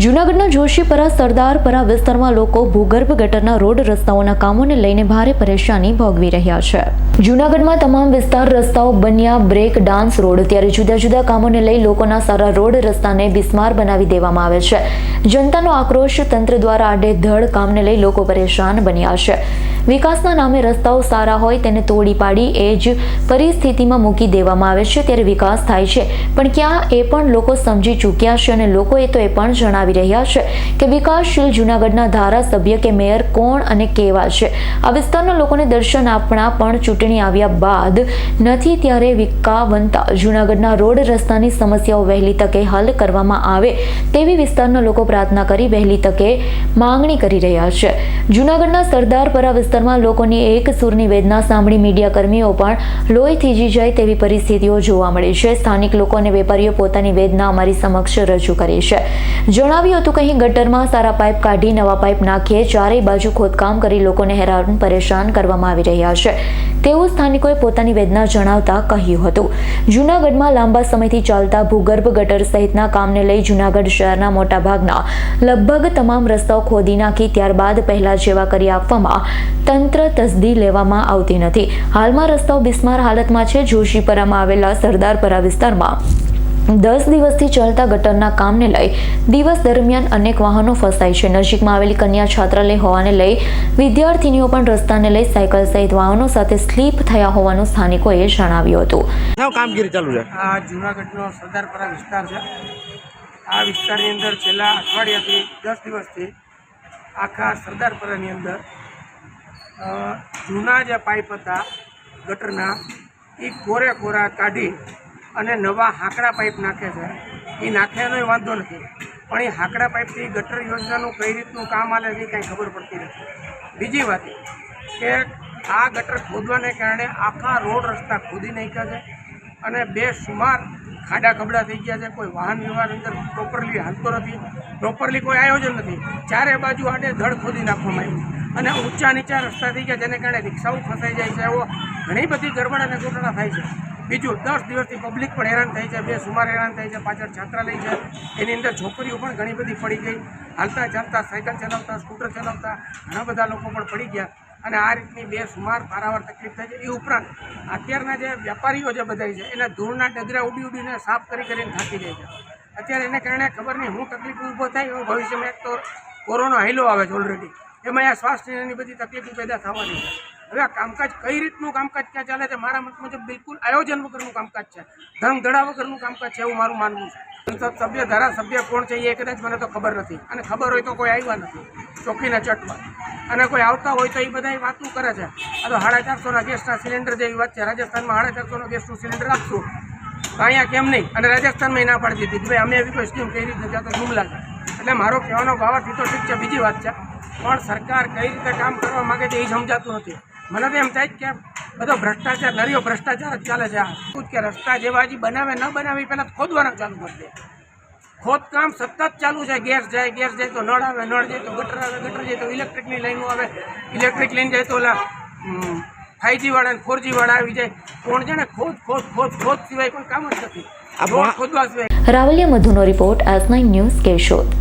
જૂનાગઢના જોશીપરા સરદારપરા વિસ્તારમાં લોકો ભૂગર્ભ ગટરના રોડ રસ્તાઓના કામોને લઈને ભારે પરેશાની ભોગવી રહ્યા છે. જૂનાગઢમાં તમામ વિસ્તાર રસ્તાઓ બન્યા બ્રેક ડાન્સ રોડ. ત્યારે જુદા જુદા કામોને લઈ લોકોના સારા રોડ રસ્તાને બિસ્માર બનાવી દેવામાં આવે છે. જનતાનો આક્રોશ તંત્ર દ્વારા આડેધડ કામને લઈ લોકો પરેશાન બન્યા છે. વિકાસના નામે રસ્તાઓ સારા હોય તેને તોડી પાડી એ જ પરિસ્થિતિમાં મૂકી દેવામાં આવે છે. ત્યારે વિકાસ થાય છે. પણ ક્યાં એ પણ લોકો સમજી ચૂક્યા છે અને લોકોએ તો એ પણ જણાવી રહ્યા છે કે વિકાસશીલ જૂનાગઢના ધારાસભ્ય કે મેયર કોણ અને કેવા છે? આ વિસ્તારના લોકોને દર્શન આપણા પણ ચૂંટણી આવ્યા બાદ નથી ત્યારે વિકાવંતા જૂનાગઢના રોડ રસ્તાની સમસ્યાઓ વહેલી તકે હલ કરવામાં આવે તેવી વિસ્તારના લોકો પ્રાર્થના કરી વહેલી તકે માંગણી કરી રહ્યા છે. જૂનાગઢના સરદારપરા વિસ્તારમાં લોકોની એક સૂરની વેદના સાંભળી મીડિયા કર્મીઓ પણ લોહી થીજી જાય તેવી પરિસ્થિતિઓ જોવા મળી છે. સ્થાનિક લોકો અને વેપારીઓ પોતાની વેદના અમારી સમક્ષ રજૂ કરી છે. જણાવ્યું હતું કે અહીં ગટરમાં સારા પાઇપ કાઢી, નવા પાઇપ નાખીએ, ચારેય બાજુ ખોદકામ કરી લોકોને હેરાન પરેશાન કરવામાં આવી રહ્યા છે. તેવું સ્થાનિકોએ પોતાની વેદના જણાવતા કહ્યું હતું. જૂનાગઢમાં લાંબા સમયથી ચાલતા ભૂગર્ભ ગટર સહિતના કામને લઈ જૂનાગઢ શહેરના મોટાભાગના લગભગ તમામ રસ્તાઓ ખોદી નાખી, ત્યારબાદ પહેલા જેવા કરી આપવામાં તંત્ર તસદી લેવામાં આવતી નથી. હાલમાં રસ્તાઓ બિસ્માર હાલતમાં છે. જોશીપરામાં આવેલા સરદારપરા વિસ્તારમાં દસ દિવસથી ચાલતા ગટરના કામને લઈ દિવસ દરમિયાન અનેક વાહનો ફસાય છે. નજીકમાં આવેલી કન્યા છાત્રાલય હોવાને લઈ વિદ્યાર્થીનીઓ પણ રસ્તાને લઈ સાયકલ સહિત વાહનો સાથે સ્લીપ થયા હોવાનું સ્થાનિકોએ જણાવ્યું હતું. કામગીરી ચાલુ છે? આ જૂનાગઢનો સરદારપરા વિસ્તાર છે. આ વિસ્તારની અંદર છેલ્લા અઠવાડિયાથી દસ દિવસથી આખા સરદારપરાની અંદર જૂના જે પાઇપ હતા ગટરના. એ કોરે કોરા કાઢી અને નવા હાંકડા પાઇપ નાખે છે. એ નાખ્યાનો વાંધો નથી. પણ એ હાંકડા પાઇપથી ગટર યોજનાનું કઈ રીતનું કામ આલે છે કાંઈ ખબર પડતી નથી. બીજી વાત કે આ ગટર ખોદવાને કારણે આખા રોડ રસ્તા ખોદી નાખ્યા છે અને બે સુમાર ખાડા ખબડા થઈ ગયા છે. કોઈ વાહન વ્યવહાર અંદર પ્રોપરલી હાલતો નથી. પ્રોપરલી કોઈ આયોજન નથી. ચારે બાજુ આડે ધડ ખોદી નાખવામાં આવ્યું અને ઊંચા નીચા રસ્તા થઈ ગયા, જેને કારણે રિક્ષાઓ ફસાઈ જાય છે. એવો ઘણી બધી ગરબડ અને ગોટાળા થાય છે. બીજું દસ દિવસથી પબ્લિક પણ હેરાન થઈ છે, બે સુમાર હેરાન થઈ છે, પાછળ છાત્રાલય છે. એની અંદર છોકરીઓ પણ ઘણી બધી પડી ગઈ. હાલતા ચાલતા સાયકલ ચલાવતા, સ્કૂટર ચલાવતા ઘણા બધા લોકો પણ પડી ગયા. અને આ રીતની બે સુમાર પારાવાર તકલીફ થાય છે. એ ઉપરાંત અત્યારના જે વેપારીઓ જે બધા છે, એના ધૂળના ડગરા ઉડી ઉડીને સાફ કરી કરીને થાકી જાય છે. અત્યારે એને કારણે ખબર નહીં હું તકલીફ ઊભો થાય એવું ભવિષ્યમાં એક તો કોરોના હાઈલો આવે છે ઓલરેડી એમાં આ સ્વાસ્થ્યની બધી તકલીફો પેદા થવાની છે. હવે આ કામકાજ કઈ રીતનું કામકાજ ક્યાં ચાલે છે મારા મત મુજબ બિલકુલ આયોજન વગરનું કામકાજ છે. ધમધડા વગરનું કામકાજ છે એવું મારું માનવું છે. સભ્ય, ધારાસભ્ય કોણ છે એ કદાચ મને તો ખબર નથી. અને ખબર હોય તો કોઈ આવ્યા નથી. ચોકીના ચટમાં. અને કોઈ આવતા હોય તો એ બધા વાતું કરે છે. આ તો સાડા ચારસોના ગેસના સિલિન્ડર જેવી વાત છે. રાજસ્થાનમાં સાડા ચારસોનો ગેસનું સિલિન્ડર આપશું. તો અહીંયા કેમ નહીં? અને રાજસ્થાનમાં ના પાડી દીધી. ભાઈ, અમે એવી કોઈ સ્કીમ કઈ રીતે ત્યાં તો જુમલા છે. એટલે મારો કહેવાનો ભાવ તો ઠીક છે, બીજી વાત છે. પણ સરકાર કઈ રીતે કામ કરવા માંગે છે એ સમજાતું નથી. મને તો એમ થાય કે બધો ભ્રષ્ટાચાર નરીઓ ભ્રષ્ટાચાર જ ચાલે છે આ. કે રસ્તા જેવા હજી બનાવે ન બનાવી પહેલાં ખોદવાના ચાલુ કરી દે. ખોદકામ સતત ચાલુ છે ગેસ જાય ગેસ જાય તો નળ આવે નળ જાય તો ગટર આવે ગટર જાય તો ઇલેક્ટ્રિકની લાઈનો આવે ઇલેક્ટ્રિક લાઈન જાય તો ઓલા ફાઈવજી વાળા ફોરજીવાળા આવી જાય. કોણ જાણે ખોદ ખોદ ખોદ ખોદ સિવાય કોઈ કામ જ નથી. ખોદવા સિવાય. રાવલિયા મધુનો રિપોર્ટ નાઇન ન્યૂઝ કેશોદ.